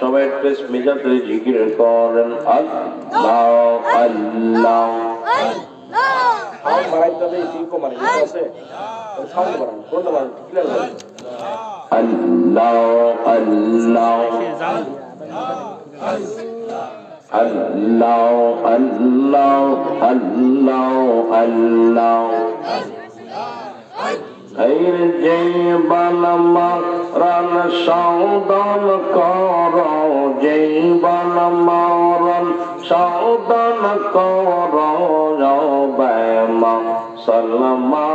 সবাই একটু মিজাতে জিকির করেন। আল্লাহ আল্লাহ আল্লাহ আল্লাহ। আল্লাহ আল্লাহ। এর যে বানমা রান সাউদন কর যে বানমা রান সাউদন কর ব্যামা সলমা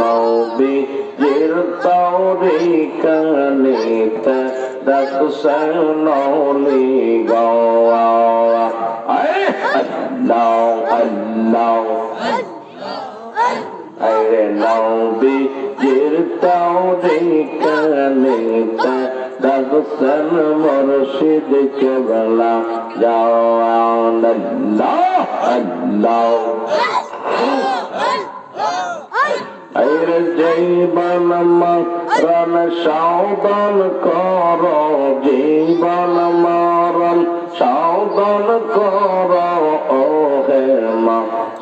নবী জির তৌরি কানিত দকসনলি গাওয়া। আল্লাহ আল্লাহ। আরে নবী জির তৌরি কানিত দকসন মুর্শিদ কেবলা যাও আল্লাহ আল্লাহ আইরে জীবন মরণ সাউদন কর জীবন মরণ সাউদন কর ও হে মা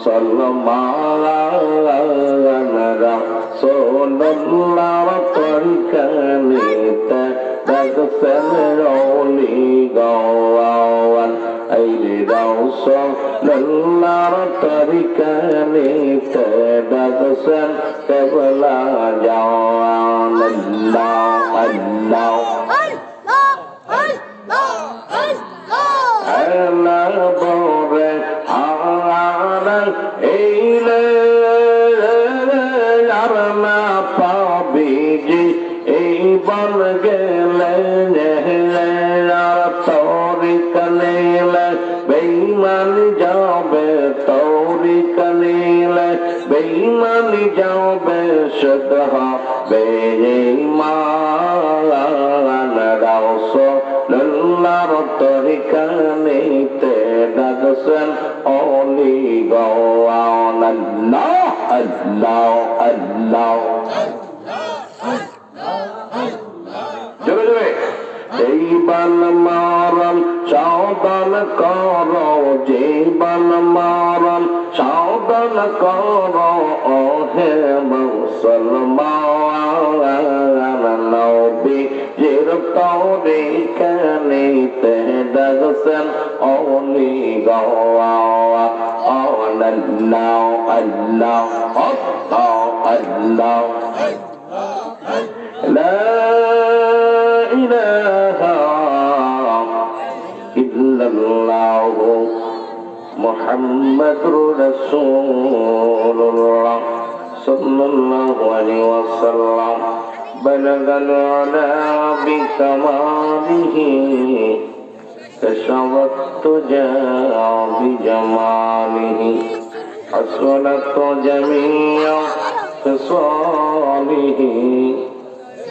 সলমান সোল্লার তরিকানিতে দগসন রৌলি গওয়ান রাউস লল্লার তরিকানিতে দগসন কেবলা যাওয়ান আল্লাহ আল্লাহ বেইমান যাবে সদ হবে মান রাউস লল্লার তরিকানিতে ডাকছেন অলি গওয়ান আল্লাহ আল্লাহ আল্লাহ। حسن أغني غوا أغنى الله الله الله الله لا إله إلا الله محمد رسول الله صلى الله عليه وسلم بلغ العلا بكماله كشفت جاء بجماله حسنت جميع خصاله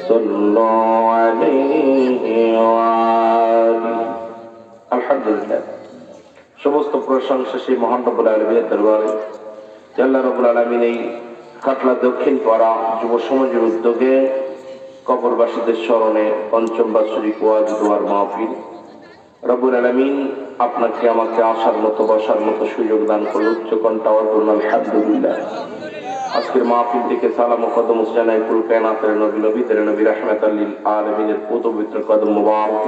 صلوا عليه وآله আলহামদুলিল্লাহ সমস্ত প্রশংসা সেই মহান রব্বুল আলমীর দরবারে জাল্লা রব্বুল আলমিন এই কাটলা দক্ষিণ পাড়া যুব সমাজের উদ্যোগে কবরবাসীদের স্মরণে পঞ্চম বাৎসরিক ওয়াজ দোয়ার মাহফিল রব্বুল আলমিন আপনাকে আমাকে আসার মতো, বসার মতো সুযোগ দান করল উচ্চ কণ্ঠা অর্জন আলহামদুলিল্লাহ। আজকের মাহফিল থেকে সালাম ও কদম জানাই কুল কায়নাতের নবী নবী তেরে নবী রাহমাত আল্লিল আলমিনের পুত কদম মুবারক।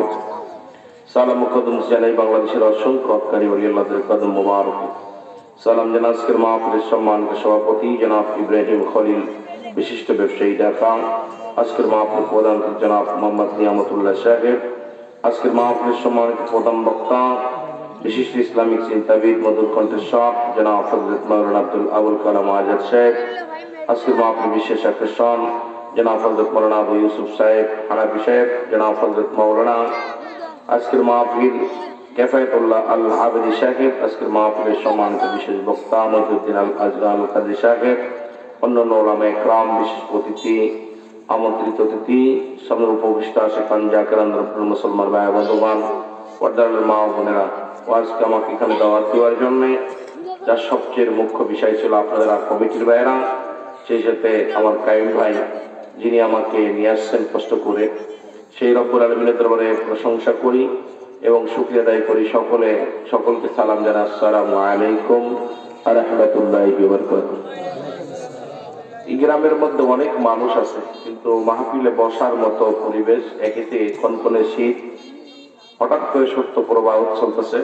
সালাম ও কদম জানাই বাংলাদেশের অসংখ্য হকারী ওলিয়াল্লাহদের কদম মুবারক। সালাম জানা আজকের মাহফিলের সম্মানিত সভাপতি জনাব ইব্রাহিম খলিল, বিশিষ্ট ব্যবসায়ী ঢাকা। আজকের মাহফিল প্রধান জনাব মোহাম্মদ নিয়ামতুল্লাহ সাহেব আজকের মাহফিলের সম্মানিত প্রধান বক্তা, বিশিষ্ট ইসলামিক চিন্তাবিদ মধুর কণ্ঠস্বর জনাব ফজরত মৌলানা আব্দুল আবুল কালাম আজাদ সাহেব আজকের মাহফিল বিশেষ আকর্ষণ, জনাব মৌলানা আবু ইউসুফ সাহেব, হানাফি সাহেব, জনাব মৌলানা আজকের মাহফিল কেফায়তুল্লাহ আল হাবিদি সাহেব, আজকের মাহফিলের সম্মানিত বিশেষ বক্তা মহিউদ্দিন আল আজরা আল কাজী সাহেব, অন্যান্য ওলামা একরাম, বিশেষ অতিথি আমন্ত্রিত অতিথি সামনে উপবিষ্ট আছে পাঞ্জাকের আন্দোলন মুসলমান ভাই বন্ধুবান পর্দারের মা বোনেরা, ও আজকে আমাকে এখানে দাওয়াত দেওয়ার জন্য যার সবচেয়ে মুখ্য বিষয় ছিল আপনাদের আর কমিটির ভাইয়েরা, সেই সাথে আমার কাইম ভাই, যিনি আমাকে নিয়ে আসছেন কষ্ট করে, সেই রব্বুর আলমিনের দরবারে প্রশংসা করি এবং শুক্রিয়া আদায় করি সকলে, সকলকে সালাম জানা আসসালামু আলাইকুম আর রহমতুল্লাহ এই গ্রামের মধ্যে অনেক মানুষ আছে, কিন্তু মাহফিলে বসার মতো পরিবেশ একেতে কনকনে শীত, হঠাৎ করে সত্য প্রবাহ চলতেছে।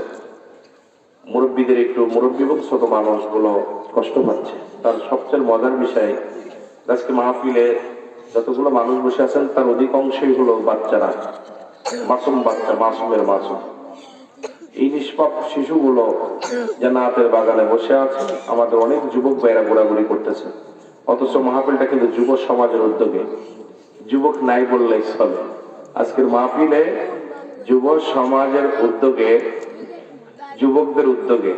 মুরব্বীদের একটু মুরব্বী এবং ছোট মানুষগুলো কষ্ট পাচ্ছে। তার সবচেয়ে মজার বিষয়, আজকে মাহফিলে যতগুলো মানুষ বসে আছেন, তার অধিকাংশই হলো বাচ্চারা, মাসুম বাচ্চা, মাসুমের মাসুম। এই নিষ্পাপ শিশুগুলো জান্নাতের বাগানে বসে আছে। আমাদের অনেক যুবক ভাইয়েরা ঘোরাঘুরি করতেছে। অথচ মাহফিলটা কিন্তু যুব সমাজের উদ্যোগে। যুবক নাই বললেই চলে। আজকের মাহফিলে যুব সমাজের উদ্যোগে, যুবকদের উদ্যোগে,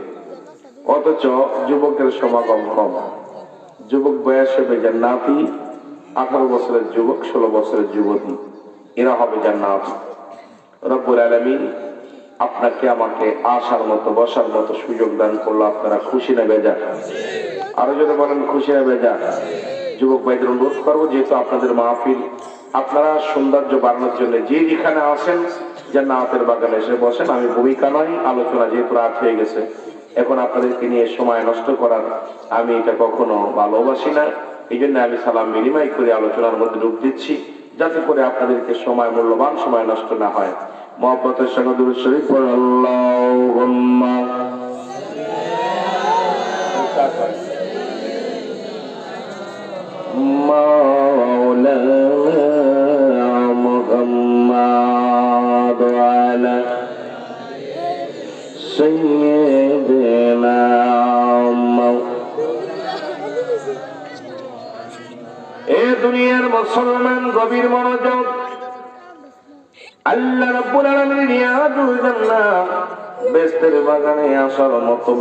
অথচ যুবকের সমাগম কম। যুবক বয়স হবে জান্নাতি, আঠারো বছরের যুবক, ষোলো বছরের যুবতী। এরা হবে যার জান্নাতি। রব্বুল আলমিন আপনাকে আমাকে আসার মতো, বসার মতো সুযোগ দান করল। আপনারা খুশি না বেজা আরও যদি বলেন খুশি হবে বেজা। যুবক ভাইদের অনুরোধ করব, যেহেতু আপনাদের মাহফিল, আপনারা সৌন্দর্য বাড়ানোর জন্য যে যেখানে আসেন যে জান্নাতের বাগানে এসে বসেন। আমি ভূমিকা নয়, আলোচনা যেহেতু রাত হয়ে গেছে, এখন আপনাদেরকে নিয়ে সময় নষ্ট করার আমি এটা কখনো ভালোবাসি না। এই জন্য আমি সালাম বিনিময় করে আলোচনার মধ্যে ডুব দিচ্ছি, যাতে করে আপনাদেরকে সময়, মূল্যবান সময় নষ্ট না হয়। মহব্বতের সঙ্গে দুরূদ শরীফ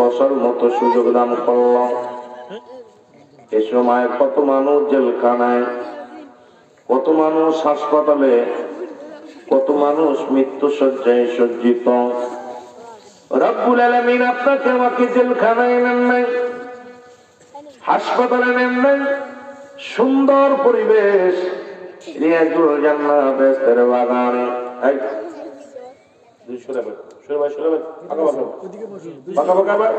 আসার মতো সুযোগ দান করল এ সময় কত মানুষ জেলখানায় কত মানুষ হাসপাতালে কত মানুষ মৃত্যু সজ্জায় সজ্জিত। রব্বুল আলামিন আপনাকে আমাকে জেলখানায় নেন নাই হাসপাতালে নেন নাই সুন্দর পরিবেশ রিয়াজুল জান্নাহ বেস্তের বাগানে। এই, দুই সরে ভাই, সরে ভাই, ফাঁকা ফাঁকা। ফাঁকা ফাঁকা ভাই।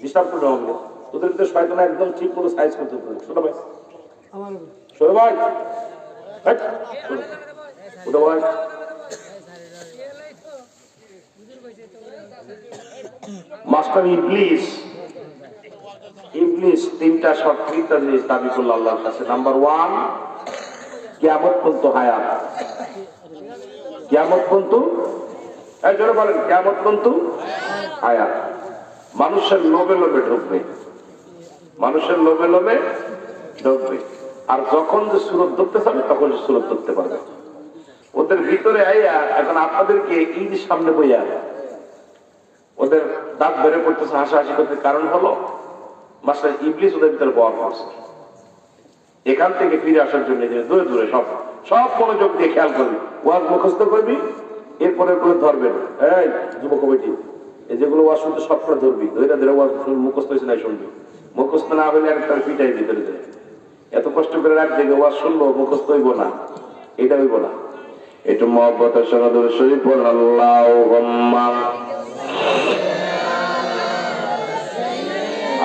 ডিস্টার্ব করবে তোদের তো শয়তান একদম ঠিক করে সাইজ করতে পারে। সরে ভাই। ভাই। মাস্টার ইবলিস। ইবলিস তিনটা জিনিস দাবি করল আল্লাহর কাছে। নাম্বার ওয়ান কিয়ামত পর্যন্ত হায়াত। কিয়ামত পর্যন্ত? এই বলেন, কিয়ামত পর্যন্ত? হায়াত মানুষের লোভে লোভে ঢুকবে। মানুষের লোভে লোভে ঢুকবে। আর যখন যে সুরত ধরতে চাবে, তখন সে সুরত ধরতে পারবে। ওদের ভিতরে আইয়া এখন আপনাদেরকে ঈদ সামনে বইয়া। ওদের দাঁত বেড়ে পড়তেছে, হাসাহাসি করতে। কারণ হলো মাস্টার ইবলিস ওদের ভিতরে বর করছে। এখান থেকে ফিরে আসার জন্য দূরে দূরে সব সব মনোযোগ দিয়ে খেয়াল করবি। ওয়াজ মুখস্থ করবি এরপরে করে ধরবেন এই যুব কমিটি, এই যেগুলো ওয়াজ শুনতে সব করে ধরবি, ধরে ধরে ওয়াজ মুখস্থ হয়েছে না শুনবি। মুখস্থ না হলে একটা পিটাই ভিতরে যায় এত কষ্ট করে রাখ জেগে ওয়াজ শুনব, মুখস্থ হইব না। এটা হইব না। একটু মহব্বতের সঙ্গে দূরে শরীফ আল্লাহ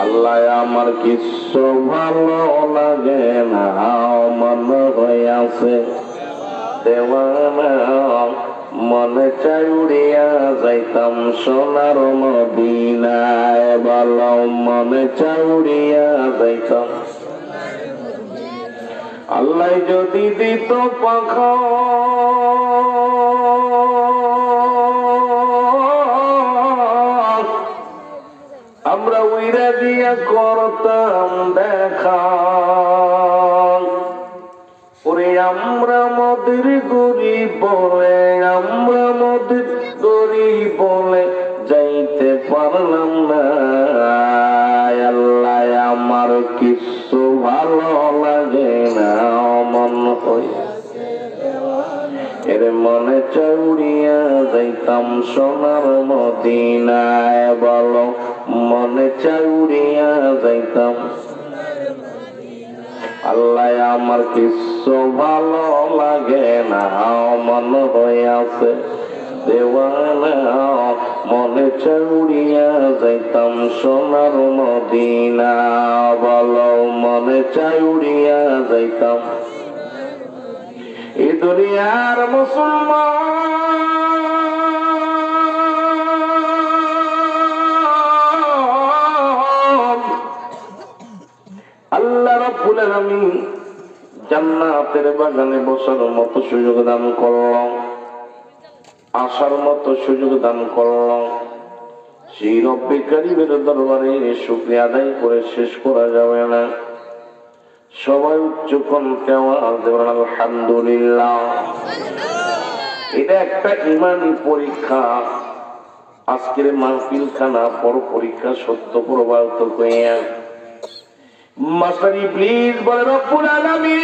আল্লাহ আমার কিছু ভালো লাগে না, মন হইয়াছে দেওয়ানা মনে চাই উড়িয়া যাইতাম সোনার মদিনায়। বলো মনে চাই উড়িয়া যাইতাম। আল্লাহ যদি দিত পাখা আমরা উইরা দিয়া করতাম দেখা। ওরে আমরা মদের গরিব বলে, আমরা মদের বলে যাইতে পারলাম না। আল্লাহ, আমার কিছু ভালো লাগে না মন হইয়া। এর মনে চৌড়িয়া যাইতাম সোনার মদিনায়, বলো মনে চৌড়িয়া যাইতাম। আল্লাহ আমার কিছু ভালো লাগে না, মন হয়ে আছে। দেওয়ানা, মনে চৌড়িয়া যাইতাম সোনার মদিনা বলো মনে চৌড়িয়া যাইতাম। এই দুনিয়ার মুসলমান জান্নাতের বাগানে বসার মতো সুযোগ দান করলাম। আসার মতো সুযোগ দান করলাম। সেই রব্বে দরবারে শুক্রিয়া আদায় করে শেষ করা যাবে না। সবাই উচ্চ আলহামদুলিল্লাহ। এটা একটা পরীক্ষা। আজকের খানা পর পরীক্ষা, সত্য প্রবাহিত মাস্টারি প্লিজ বলে রব্বুল আলামিন,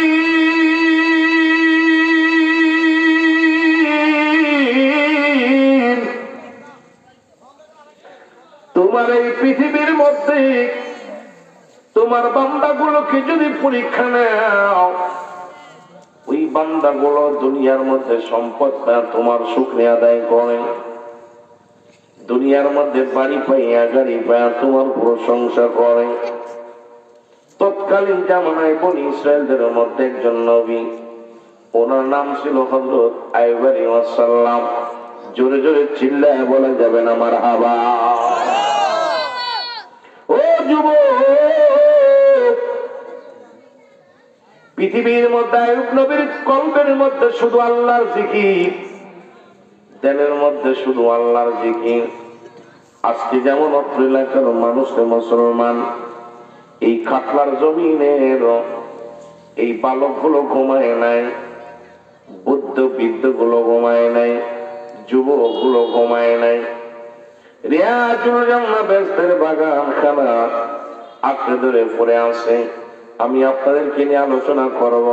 তোমার এই পৃথিবীর মধ্যে তোমার বান্দাগুলোকে যদি পরীক্ষা নাও, ওই বান্দাগুলো দুনিয়ার মধ্যে সম্পদ পায় তোমার শুক্রিয়া আদায় করে। দুনিয়ার মধ্যে বাড়ি পাইয়া, গাড়ি পাইয়া তোমার প্রশংসা করে। তৎকালীন জামানায় বনি ইসরায়েলদের মধ্যে একজন নবী। ওনার নাম ছিল হজরত আইবারি ওয়াসাল্লাম। জোরে জোরে চিল্লায় বলা যাবে না আমার হাবা ও যুব পৃথিবীর মধ্যে আয়ুব নবীর কল্পের মধ্যে শুধু আল্লাহর জিকির। দেনের মধ্যে শুধু আল্লাহর জিকির। আজকে যেমন অত্র এলাকার মানুষ মুসলমান এই খাতলার জমিনের, এই বালকগুলো ঘুমায় নাই, বুদ্ধ বৃদ্ধগুলো ঘুমায় নাই যুবকগুলো ঘুমায় নাই। রিয়াজুল জান্না ব্যস্তের বাগান খানা আঁকড়ে ধরে পড়ে আছে। আমি আপনাদেরকে নিয়ে আলোচনা করব।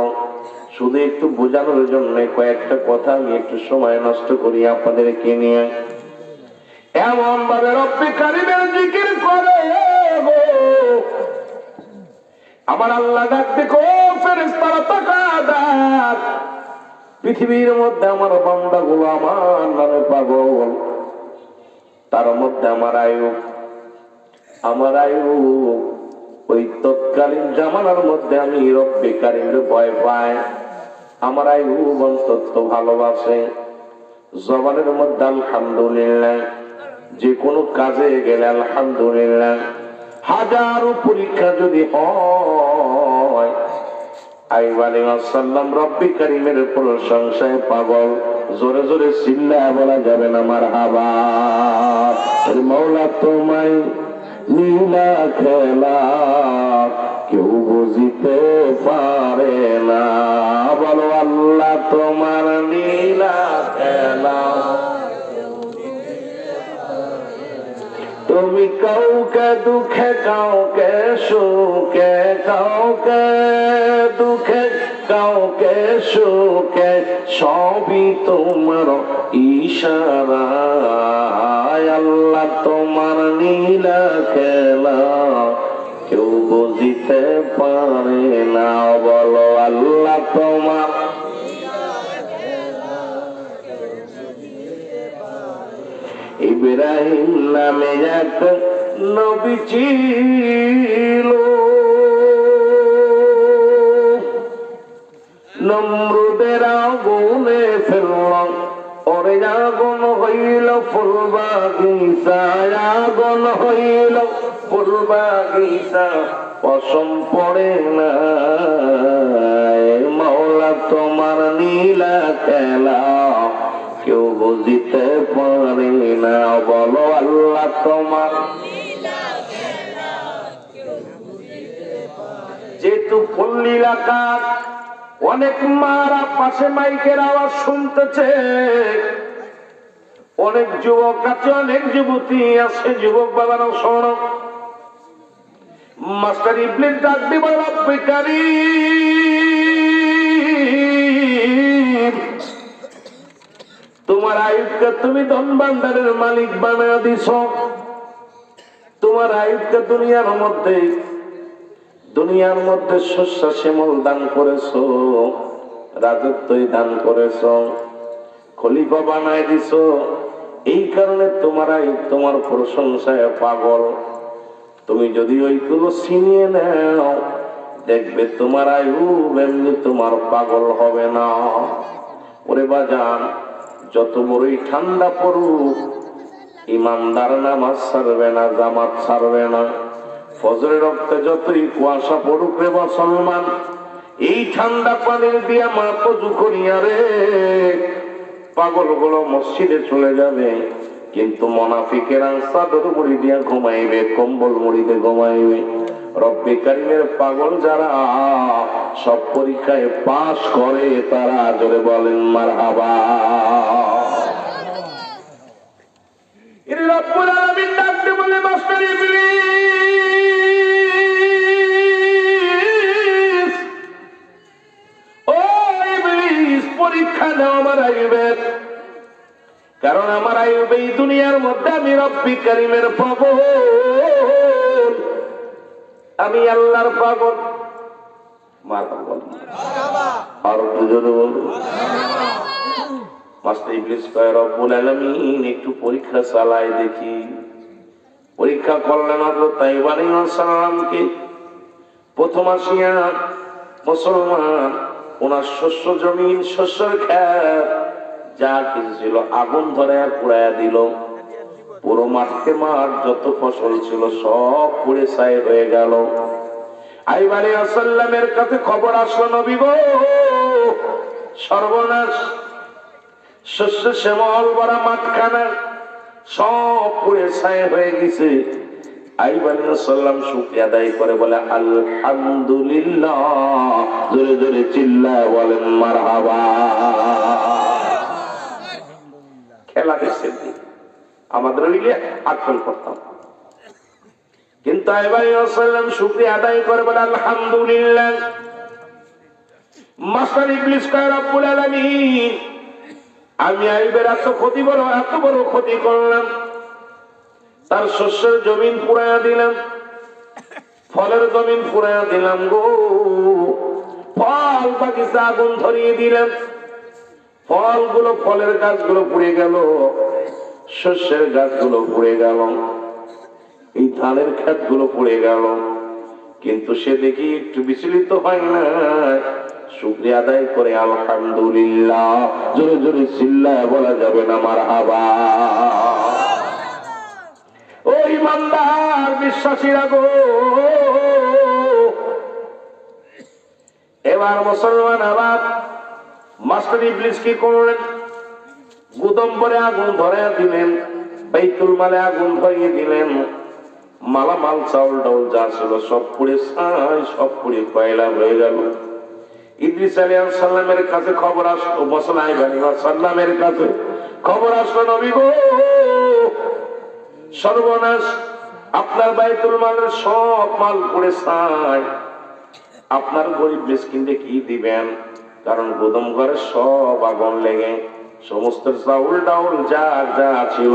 শুধু একটু বোঝানোর জন্য কয়েকটা কথা আমি একটু সময় নষ্ট করি আপনাদেরকে নিয়ে। এমন ভাবে রব্বি কারিমের জিকির করে। আমার আল্লাহ ডাক দেখো। পৃথিবীর মধ্যে আমার বান্দা গুলো আমার নামে পাগল। তার মধ্যে আমার আয়ু। আমার আয়ু ওই তৎকালীন জামানার মধ্যে আমি রব্বে কারিমের ভয় পাই। আমার আয়ু অন্তত ভালোবাসে। জবানের মধ্যে আলহামদুলিল্লাহ। যে কোনো কাজে গেলে আলহামদুলিল্লাহ। হাজারো পরীক্ষা যদি হয় পাগল। জোরে জোরে চিল্লা বলা যাবে না আমার হাবা মৌলা তোমায় খেলা কেউ বুঝিতে পারে না। বলো আল্লাহ, তোমার নীলা খেলা। তুমি কাউকে দুঃখে, কাউকে সুখে, কাউকে দুঃখে, কাউকে সুখে, সবই তোমার ইশারা আল্লাহ তোমার নীলা খেলা কেউ বুঝিতে পারে না। ইব্রাহিম নামে এক নবী ছিল। নমরুদের আগুনে ফেলল ওরে আগুন হইল ফুল বাগিচায় আগুন হইল ফুল বাগিচা পশম পড়ে না মাওলা তোমার নীলা খেলা কেউ বুঝিতে পারে না, বলো আল্লাহ তোমার। যেহেতু পল্লী এলাকা অনেক মারা পাশে মাইকের আওয়াজ শুনতেছে। অনেক যুবক আছে, অনেক যুবতী আছে, যুবক বাবারা শোন। মাস্টার ইবলিস ডাক দিবার বেকারি তোমার আয়ুবকে তুমি ধন ভান্ডারের মালিক বানা দিছ। তোমার আয়ুবকে দুনিয়ার মধ্যে দুনিয়ার মধ্যে শস্য শ্যামল দান করেছ রাজত্বই দান করেছ, খলিফা বানায় দিছ। এই কারণে তোমার আয়ুব তোমার প্রশংসায় পাগল। তুমি যদি ওইগুলো ছিনিয়ে নাও, দেখবে তোমার আয়ু এমনি তোমার পাগল হবে না। ওরে বাজান যত বড়ই ঠান্ডা পড়ুক, ইমানদার নামাজ ছাড়বে না, জামাত ছাড়বে না। ফজরের রক্তে যতই কুয়াশা পড়ুক রে মুসলমান, এই ঠান্ডা পানির দিয়া মা কজু করিয়া রে পাগলগুলো মসজিদে চলে যাবে। কিন্তু মনাফিকেরা চাদর মুড়ি দিয়া ঘুমাইবে, কম্বল মুড়িতে ঘুমাইবে। রব্বে কারিমের পাগল যারা সব পরীক্ষায় পাশ করে তারা জোরে বলেন মার হাবা পরীক্ষা আমার কারণ আমার আইব এই দুনিয়ার মধ্যে আমি রব্বি করিমের আমি আল্লাহর পাগল। একটু পরীক্ষা চালাই দেখি। পরীক্ষা করলেন হযরত তাইব আলাইহিস সালামকে প্রথম আসিয়া মুসলমান, ওনার শস্য জমিন, শস্যের খেত যা কিছু ছিল, আগুন ধরে পুড়াইয়া দিল। পুরো মাঠকে মাঠ, যত ফসল ছিল, সব পুড়ে ছাই হয়ে গেল। আইবারি আসাল্লামের কাছে খবর আসলো, নবী গো, সর্বনাশ। শস্য শ্যামল বড়া মাঠখানা সব পুড়ে ছাই হয়ে গেছে। করে বলে বলেন খেলা আমাদের লিগে আক্রমণ করতাম। তার শস্যের জমিন পুরাইয়া দিলাম। ফলের জমিন পুরাইয়া দিলাম গো। ফল বাগিচা আগুন ধরিয়ে দিলাম। ফলগুলো ফলের গাছগুলো পুড়ে গেল, শস্যের গাছগুলো পুড়ে গেল। এই ধানের ক্ষেতগুলো পড়ে গেল। কিন্তু সে দেখি একটু বিচলিত হয় না। শুক্রিয়া আদায় করে আলহামদুলিল্লাহ। জোরে জোরে চিল্লায় বলা যাবে না আমার হাবা ও ইমানদার, বিশ্বাসীরা গো। এবার মুসলমান আবার মাস্টার ইবলিস কি করলেন? গুদম পরে আগুন ধরে দিলেন, বাইতুল মালে আগুন ধরিয়ে দিলেন। মালামাল, চাউল, ডাউল যা ছিল সব পুড়ে ছাই, সব পুড়ে কয়লা হয়ে গেল। ইদ্রিস আলিয়ান সাল্লামের কাছে খবর আসলো বানি সাল্লামের কাছে খবর আসলো, নবী গো। সর্বনাশ, আপনার বাইতুল মালের সব মাল পড়ে ছাই। আপনার গরিব মিসকিনকে কি দিবেন? কারণ গোদম ঘরে সব আগুন লেগে, সমস্ত চাউল, ডাউল যা যা ছিল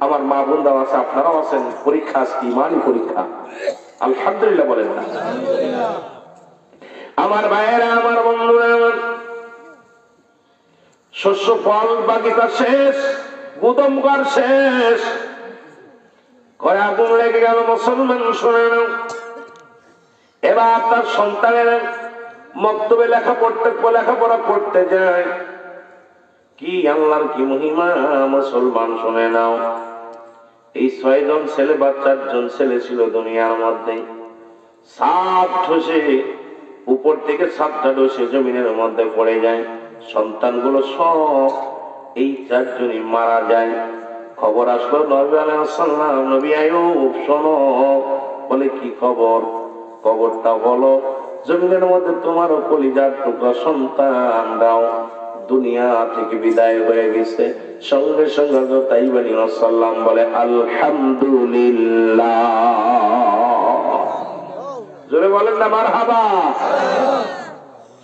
আমার মা বোনরাও আছে আপনারাও আছেন? পরীক্ষা আজকে ইমানই পরীক্ষা। আলহামদুলিল্লাহ বলেন না। আমার ভাইয়েরা, আমার বন্ধুরা, শস্য ফল বাগিচা শেষ, গুদম ঘর শেষ। ঘরে আগুন লেগে গেল, মুসলমান শোনে না এবার তার সন্তানের মক্তবে লেখা পড়তে লেখাপড়া করতে যায়। কি আল্লাহর কি মহিমা, মুসলমান শুনে নাও। এই ছয়জন ছেলে বা চারজন ছেলে ছিল দুনিয়ার মধ্যে। সাত ঠসে, উপর থেকে সাতটা ডসে জমিনের মধ্যে পড়ে যায়। সন্তানগুলো সব এই চারজনই মারা যায়। খবর আসলো, নবী আলাইসাল্লাম নবী আয়ুব শোনো, বলে, কি খবর? খবরটা বলো জমিনের মধ্যে তোমারও কলিজার টুকরা সন্তান দাও দুনিয়া থেকে বিদায় হয়ে গেছে। সঙ্গে সঙ্গে তাই বলি সাল্লাম বলে, আলহামদুলিল্লাহ। জোরে বলেন না মার হাবা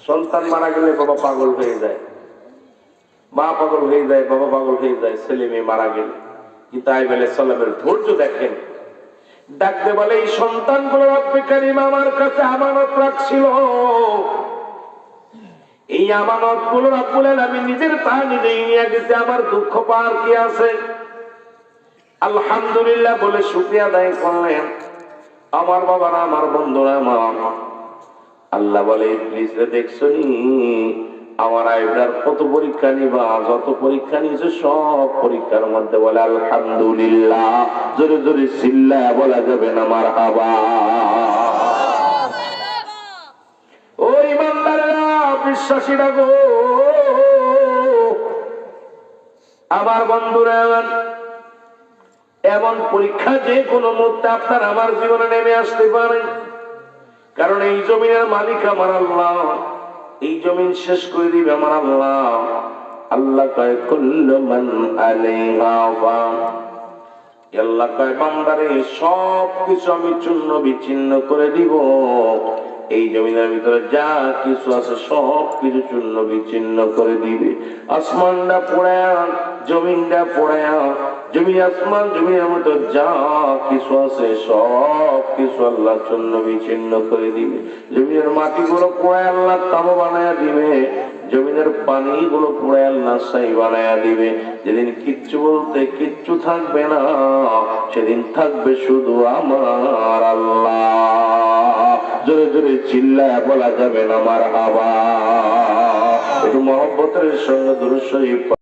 সন্তান মারা গেলে বাবা পাগল হয়ে যায়। মা পাগল হয়ে যায়, বাবা পাগল হয়ে যায়, ছেলে মেয়ে মারা গেলে। কিন্তু বেলে সালামের ধৈর্য দেখেন। ডাকতে বলে, এই সন্তানগুলো রব্বে কারিম আমার কাছে আমানত রাখছিল। এই আমানতগুলো রব্বুল আমি নিজের তা নিজেই নিয়ে গেছে, আমার দুঃখ পার কি আছে? আলহামদুলিল্লাহ বলে শুক্রিয়া আদায় করলেন। আমার বাবারা, আমার বন্ধুরা আমার আল্লাহ বলে, ইবলিসে দেখছ আমার আইবরার কত পরীক্ষা নিবা, যত পরীক্ষা নিয়েছে, সব পরীক্ষার মধ্যে বলে, আলহামদুলিল্লাহ। জোরে জোরে চিল্লা বলা যাবে না আমার হাবা ও ইমানদারেরা বিশ্বাসীরা গো। আমার বন্ধুরা, এমন পরীক্ষা যে কোনো মুহূর্তে আপনার আমার জীবনে নেমে আসতে পারে। কারণ এই জমিনের মালিক আমার আল্লাহ। এই জমিন শেষ করে দিবে আমার আল্লাহ। আল্লাহ কয়, কুল্লু মান আল্লাহ কয়, বান্দারে সব কিছু আমি চূর্ণ বিচ্ছিন্ন করে দিব। এই জমিনের ভিতরে যা কিছু আছে সব কিছু চূর্ণ বিচ্ছিন্ন করে দিবে। আসমানটা পড়ে জমিনটা পড়ে জমি আসমান, জমিনের মতো যা কিছু আছে সব কিছু আল্লাহ চূর্ণ বিচ্ছিন্ন করে দিবে। জমিনের মাটিগুলো পড়ে আল্লাহ তাবো বানায় দিবে। জমিনের পানিগুলো পড়ে আল্লাহ বানায়া দিবে। যেদিন কিচ্ছু বলতে কিচ্ছু থাকবে না, সেদিন থাকবে শুধু আমার আল্লাহ। জোরে জোরে চিল্লায় বলা যাবে না আমার হাবা একটু মহব্বতের সঙ্গে শরীফ